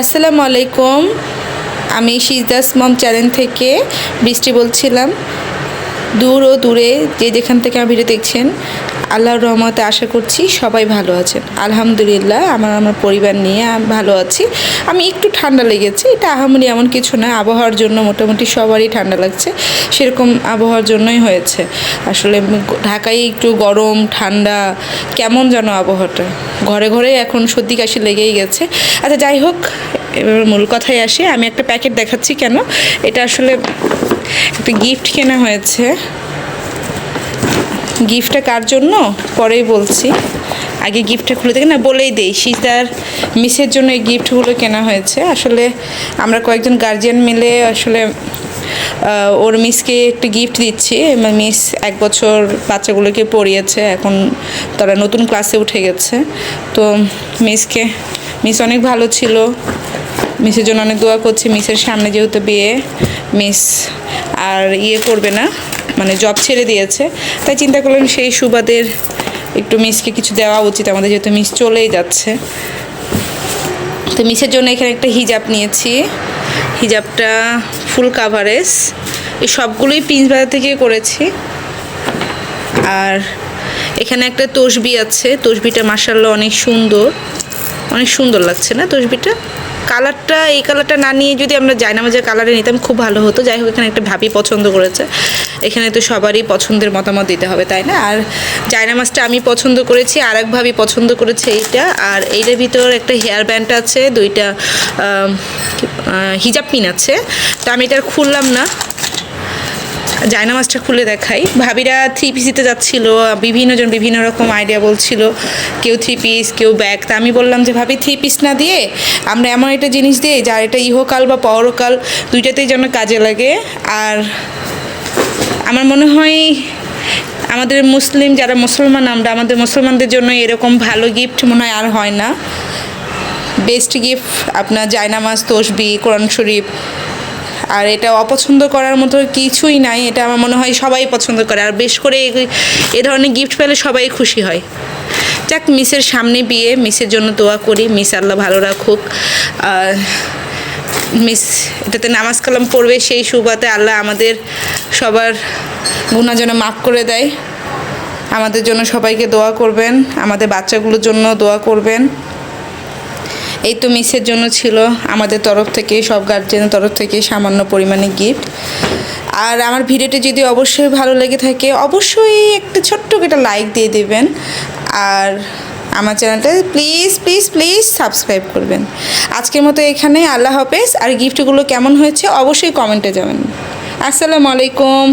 আসসালামু আলাইকুম। আমি সিজদাস মম চ্যানেল থেকে বৃষ্টি বলছিলাম। দূর ও দূরে যে যেখান থেকে আমি দেখছেন, আল্লাহর রহমতে আশা করছি সবাই ভালো আছেন। আলহামদুলিল্লাহ, আমার আমার পরিবার নিয়ে ভালো আছি। আমি একটু ঠান্ডা লেগেছে, এটা আহামরি এমন কিছু না, আবহাওয়ার জন্য মোটামুটি সবারই ঠান্ডা লাগছে, সেরকম আবহাওয়ার জন্যই হয়েছে। আসলে ঢাকায় একটু গরম, ঠান্ডা, কেমন যেন আবহাওয়াটা। ঘরে ঘরে এখন সর্দি কাশি লেগেই গেছে। আচ্ছা যাই হোক এবার মূল কথায় আসি। আমি একটা প্যাকেট দেখাচ্ছি কেন? এটা আসলে একটা গিফট কেনা হয়েছে। গিফটটা কার জন্য? পরেই বলছি। আগে গিফটটা খুলে দেখে। না, বলেই দেই। সীতার মিসের জন্য এই গিফটগুলো কেনা হয়েছে। আসলে আমরা কয়েকজন গার্জিয়ান মিলে আসলে ওর মিসকে একটা গিফট দিচ্ছি। মিস এক বছর বাচ্চাগুলোকে পড়িয়েছে। এখন তারা নতুন ক্লাসে উঠে গেছে। তো মিসকে মিস অনেক ভালো ছিল। মিসের জন্য অনেক দোয়া করছি। মিসের সামনে যেহেতু বিয়ে, মিস আর ইয়ে করবে না মানে জব ছেড়ে দিয়েছে। তাই চিন্তা করলাম সেই সুবাদের একটু মিসকে কিছু দেওয়া উচিত। আমাদের যেহেতু মিস চলেই যাচ্ছে। তো মিসের জন্য এখানে একটা হিজাব নিয়েছি। হিজাবটা ফুল কাভারেজ এই সবগুলোই প্রিন্স বাজার থেকে করেছি। আর এখানে একটা তসবি আছে। তসবিটা মার্শাল্লাহ অনেক সুন্দর। অনেক সুন্দর লাগছে না তসবিটা? কালারটা, এই কালারটা না নিয়ে যদি আমরা জায়নামাজের কালারে নিতাম, খুব ভালো হতো। যাই হোক, এখানে একটা ভাবি পছন্দ করেছে। এখানে তো সবারই পছন্দের মতামত দিতে হবে, তাই না? আর জায়নামাজটা আমি পছন্দ করেছি আর এক ভাবি পছন্দ করেছে এইটা। আর এইটার ভিতর একটা হেয়ার ব্যান্ড আছে, দুইটা হিজাব পিন আছে। তা আমি এটা খুললাম না। জায়নামাজটা খুলে দেখাই। ভাবিরা থ্রি পিসিতে যাচ্ছিল, বিভিন্নজন বিভিন্ন রকম আইডিয়া বলছিল, কেউ থ্রি পিস কেউ ব্যাগ তা আমি বললাম যে, ভাবি থ্রি পিস না দিয়ে আমরা এমন একটা জিনিস দিই, যার এটা ইহকাল বা পরকাল দুইটাতেই যেন কাজে লাগে। আর আমার মনে হয় আমাদের মুসলিম, যারা মুসলমান, আমরা আমাদের মুসলমানদের জন্য এরকম ভালো গিফট মনে হয় আর হয় না। বেস্ট গিফট আপনার জায়নামাজ তসবি, কোরআন শরীফ আর এটা অপছন্দ করার মতো কিছুই নাই, এটা আমার মনে হয় সবাই পছন্দ করে। আর বেশ করে এ ধরনের গিফট পেলে সবাই খুশি হয়। যাক, মিসের সামনে বিয়ে, মিসের জন্য দোয়া করি, মিস আল্লাহ ভালো রাখুক। মিস, এটাতে নামাজ কালাম পড়বে, সেই সুবাতে আল্লাহ আমাদের সবার গুণা যেন মাফ করে দেয়। আমাদের জন্য সবাইকে দোয়া করবেন, আমাদের বাচ্চাগুলোর জন্য দোয়া করবেন। এই তো মিসের জন্য ছিল আমাদের তরফ থেকে, সব গার্জেনের তরফ থেকে সামান্য পরিমাণে গিফট আর আমার ভিডিওটি যদি অবশ্যই ভালো লেগে থাকে, অবশ্যই একটা ছোট্ট একটা লাইক দিয়ে দেবেন। আর আমার চ্যানেলটা প্লিজ প্লিজ প্লিজ সাবস্ক্রাইব করবেন। আজকের মতো এখানে, আল্লাহ হাফেজ। আর গিফটগুলো কেমন হয়েছে অবশ্যই কমেন্টে যাবেন আসসালামু আলাইকুম।